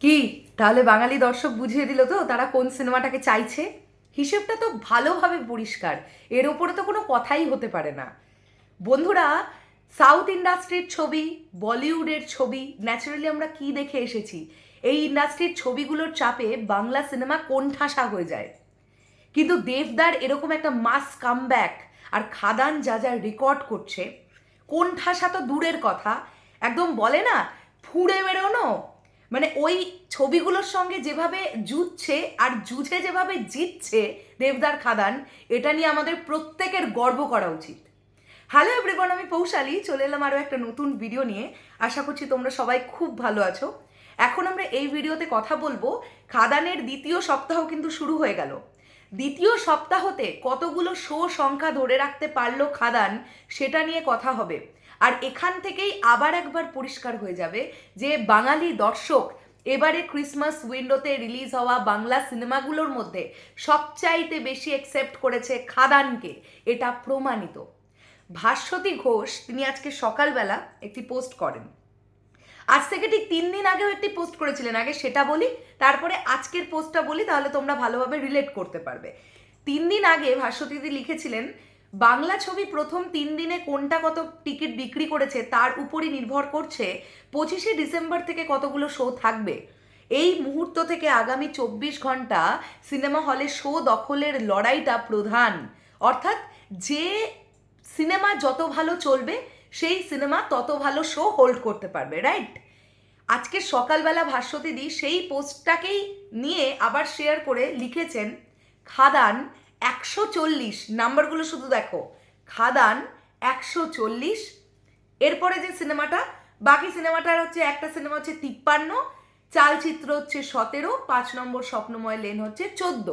কি? তাহলে বাঙালি দর্শক বুঝিয়ে দিল তো, তারা কোন সিনেমাটাকে চাইছে? হিসেবটা তো ভালোভাবে পরিষ্কার। এর ওপরে তো কোনো কথাই হতে পারে না। বন্ধুরা, সাউথ ইন্ডাস্ট্রির ছবি, বলিউডের ছবি, ন্যাচারালি আমরা কি দেখে এসেছি? এই ইন্ডাস্ট্রির ছবিগুলোর চাপে বাংলা সিনেমা কোণঠাসা হয়ে যায়? কিন্তু দেবদার এরকম একটা মাস কামব্যাক আর খাদান যা যা রেকর্ড করছে, কোন ঠাসা তো দূরের কথা। একদম বলে না, ফুড়ে বেরোনো মানে ওই ছবিগুলোর সঙ্গে যেভাবে জুঝছে আর জুঝে যেভাবে জিতছে দেবদার খাদান, এটা নিয়ে আমাদের প্রত্যেকের গর্ব করা উচিত। হ্যালো এভরিওয়ান আমি পৌশালী, চলে এলাম আরও একটা নতুন ভিডিও নিয়ে। আশা করছি তোমরা সবাই খুব ভালো আছো। এখন আমরা এই ভিডিওতে কথা বলব, খাদানের দ্বিতীয় সপ্তাহ কিন্তু শুরু হয়ে গেল। দ্বিতীয় সপ্তাহতে কতগুলো শো সংখ্যা ধরে রাখতে পারল খাদান, সেটা নিয়ে কথা হবে। আর এখান থেকেই আবার একবার পরিষ্কার হয়ে যাবে যে বাঙালি দর্শক এবারে ক্রিসমাস উইন্ডোতে রিলিজ হওয়া বাংলা সিনেমাগুলোর মধ্যে সবচাইতে বেশি অ্যাকসেপ্ট করেছে খাদানকে, এটা প্রমাণিত। ভাস্বতী ঘোষ, তিনি আজকে সকালবেলা একটি পোস্ট করেন। আজ থেকে ঠিক তিন দিন আগেও একটি পোস্ট করেছিলেন, আগে সেটা বলি, তারপরে আজকের পোস্টটা বলি, তাহলে তোমরা ভালোভাবে রিলেট করতে পারবে। তিন দিন আগে ভাস্বতীদি লিখেছিলেন বাংলা ছবি প্রথম তিন দিনে কোনটা কত টিকিট বিক্রি করেছে তার উপরই নির্ভর করছে পঁচিশে ডিসেম্বর থেকে কতগুলো শো থাকবে। এই মুহূর্ত থেকে আগামী চব্বিশ ঘণ্টা সিনেমা হলে শো দখলের লড়াইটা প্রধান। অর্থাৎ যে সিনেমা যত ভালো চলবে, সেই সিনেমা তত ভালো শো হোল্ড করতে পারবে, রাইট? আজকে সকালবেলা ভাস্বতীদি সেই পোস্টটাকেই নিয়ে আবার শেয়ার করে লিখেছেন, খাদান একশো চল্লিশ, নাম্বারগুলো শুধু দেখো। খাদান, একশো চল্লিশ। এরপরে যে সিনেমাটা, বাকি সিনেমাটার হচ্ছে, একটা সিনেমা হচ্ছে তিপ্পান্ন, চালচিত্র হচ্ছে সতেরো, পাঁচ নম্বর স্বপ্নময় লেন হচ্ছে চোদ্দ।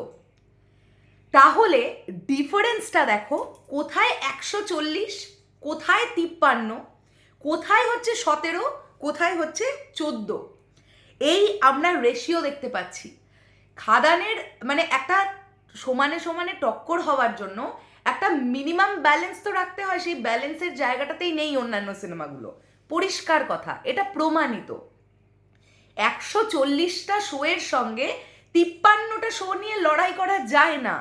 তাহলে ডিফারেন্সটা দেখো, কোথায় একশো চল্লিশ, কোথায় তিপ্পান্ন, কোথায় হচ্ছে সতেরো, কোথায় হচ্ছে চোদ্দ? এই আমরা রেশিও দেখতে পাচ্ছি। খাদানের মানে একটা সমানে সমানে টক্কর হওয়ার জন্য একটা মিনিমাম ব্যালেন্স তো রাখতে হয়, সেই ব্যালেন্সের জায়গাটাতেই নেই অন্যান্য সিনেমাগুলো। পরিষ্কার কথা, এটা প্রমাণিত। একশো চল্লিশটা শোয়ের সঙ্গে তিপ্পান্নটা শো নিয়ে লড়াই করা যায় না।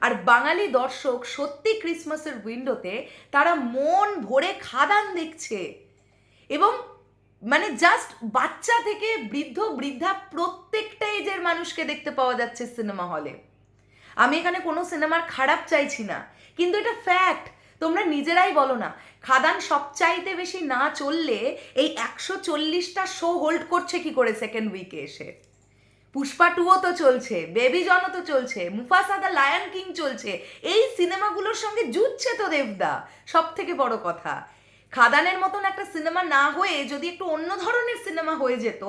আর বাঙালি দর্শক সত্যি ক্রিসমাসের উইন্ডোতে তারা মন ভরে খাদান দেখছে। এবং মানে জাস্ট বাচ্চা থেকে বৃদ্ধ, বৃদ্ধা প্রত্যেকটা এজের মানুষকে দেখতে পাওয়া যাচ্ছে সিনেমা হলে। আমি এখানে কোনো সিনেমার খারাপ চাইছি না। কিন্তু এটা ফ্যাক্ট তোমরা নিজেরাই বলো না। খাদান সবচাইতে বেশি না চললে এই একশো চল্লিশটা শো হোল্ড করছে কি করে সেকেন্ড উইকে এসে? পুষ্পা টুও তো চলছে বেবি জনও তো চলছে মুফাসা দ্য লায়ন কিং চলছে, এই সিনেমাগুলোর সঙ্গে জুটছে তো দেবদা সব থেকে বড় কথা। খাদানের মতন একটা সিনেমা না হয়ে যদি একটু অন্য ধরনের সিনেমা হয়ে যেত,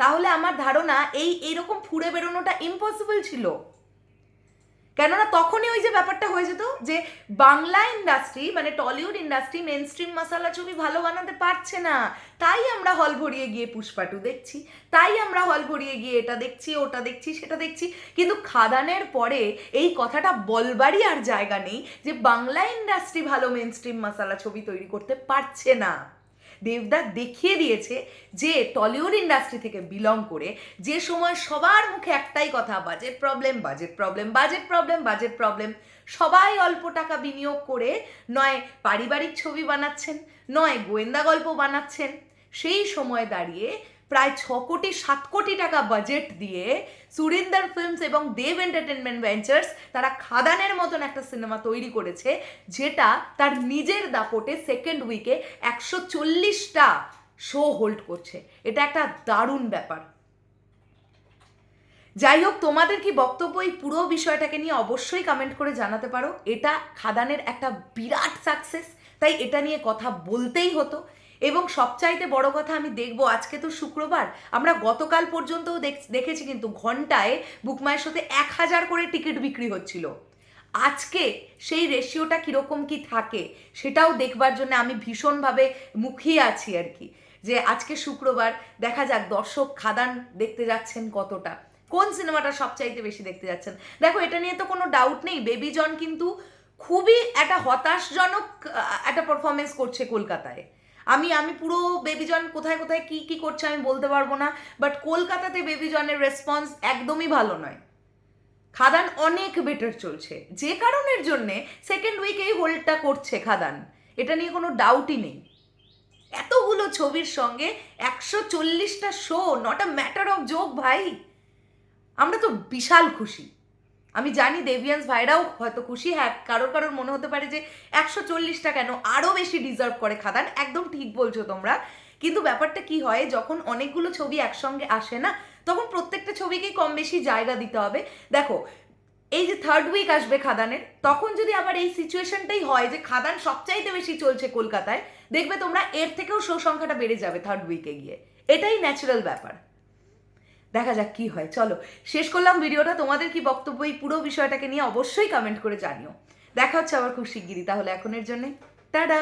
তাহলে আমার ধারণা এই এরকম ফুড়ে বেরোনোটা ইম্পসিবল ছিল। কেননা তখনই ওই যে ব্যাপারটা হয়ে যেত যে বাংলা ইন্ডাস্ট্রি মানে Tollywood industry main stream masala ছবি ভালো বানাতে পারছে না। তাই আমরা হল ভরিয়ে গিয়ে পুষ্পাটু দেখছি। তাই আমরা হল ভরিয়ে গিয়ে এটা দেখছি, ওটা দেখছি, সেটা দেখছি। কিন্তু খাদানের পরে এই কথাটা বলবারই আর জায়গা নেই যে বাংলা ইন্ডাস্ট্রি ভালো মেন স্ট্রিম মশালা ছবি তৈরি করতে পারছে না। দেবদা দেখিয়ে দিয়েছে যে টলিউড ইন্ডাস্ট্রি থেকে বিলং করে যে সময় সবার মুখে একটাই কথা budget problem budget problem budget problem budget problem সবাই অল্প টাকা বিনিয়োগ করে নয় পারিবারিক ছবি বানাচ্ছেন, নয় গোয়েন্দা গল্প বানাচ্ছেন। সেই সময় দাঁড়িয়ে প্রায় ছ কোটি, সাত কোটি টাকা বাজেট দিয়ে সুরিন্দর ফিল্মস এবং দেব এন্টারটেনমেন্ট ভেঞ্চার্স তারা খাদানের মতন একটা সিনেমা তৈরি করেছে, যেটা তার নিজের দাপটে সেকেন্ড উইকে একশো চল্লিশটা শো হোল্ড করছে। এটা একটা দারুণ ব্যাপার। যাই হোক, তোমাদের কি বক্তব্য এই পুরো বিষয়টাকে নিয়ে অবশ্যই কমেন্ট করে জানাতে পারো। এটা খাদানের একটা বিরাট সাকসেস তাই এটা নিয়ে কথা বলতেই হতো। এবং সবচাইতে বড় কথা আমি দেখব, আজকে তো শুক্রবার, আমরা গতকাল পর্যন্তও দেখ- দেখেছি কিন্তু ঘন্টায় বুকমায়ের সাথে এক হাজার করে টিকিট বিক্রি হচ্ছিল। আজকে সেই রেশিওটা কীরকম কি থাকে, সেটাও দেখবার জন্য আমি ভীষণভাবে মুখিয়ে আছি আর কি। যে আজকে শুক্রবার, দেখা যাক দর্শক খাদান দেখতে যাচ্ছেন কতটা। কোন সিনেমাটা সবচাইতে বেশি দেখতে যাচ্ছেন? দেখো, এটা নিয়ে তো কোনো ডাউট নেই বেবি জন কিন্তু খুবই একটা হতাশজনক একটা পারফরমেন্স করছে কলকাতায়। আমি আমি পুরো বেবিজন কোথায় কোথায়, কি কি করছে আমি বলতে পারব না বাট কলকাতাতে বেবিজনের রেসপন্স একদমই ভালো নয়। খাদান অনেক বেটার চলছে। যে কারণের জন্যে সেকেন্ড উইকেই হোল্ডটা করছে খাদান। এটা নিয়ে কোনো ডাউটই নেই। এতগুলো ছবির সঙ্গে একশো চল্লিশটা show not a matter of joke ভাই। আমরা তো বিশাল খুশি। আমি জানি দেবিয়ান্স ভাইরাও হয়তো খুশি হ্যাঁ কারোর কারোর মনে হতে পারে যে একশো চল্লিশটা কেন আরও বেশি ডিজার্ভ করে খাদান, একদম ঠিক বলছো তোমরা। কিন্তু ব্যাপারটা কি হয়, যখন অনেকগুলো ছবি একসঙ্গে আসে না, তখন প্রত্যেকটা ছবিকেই কম বেশি জায়গা দিতে হবে। দেখো, এই যে থার্ড উইক আসবে খাদানের, তখন যদি আবার এই সিচুয়েশনটাই হয় যে খাদান সবচাইতে বেশি চলছে কলকাতায়, দেখবে তোমরা এর থেকেও শো সংখ্যাটা বেড়ে যাবে থার্ড উইকে গিয়ে। এটাই ন্যাচারাল ব্যাপার। দেখা যাক কি হয়। চলো, শেষ করলাম ভিডিওটা। তোমাদের কি বক্তব্য এই পুরো বিষয়টাকে নিয়ে অবশ্যই কমেন্ট করে জানিও। দেখা হচ্ছে আবার খুব শিগগিরই। তাহলে এখনের জন্যে, টাটা!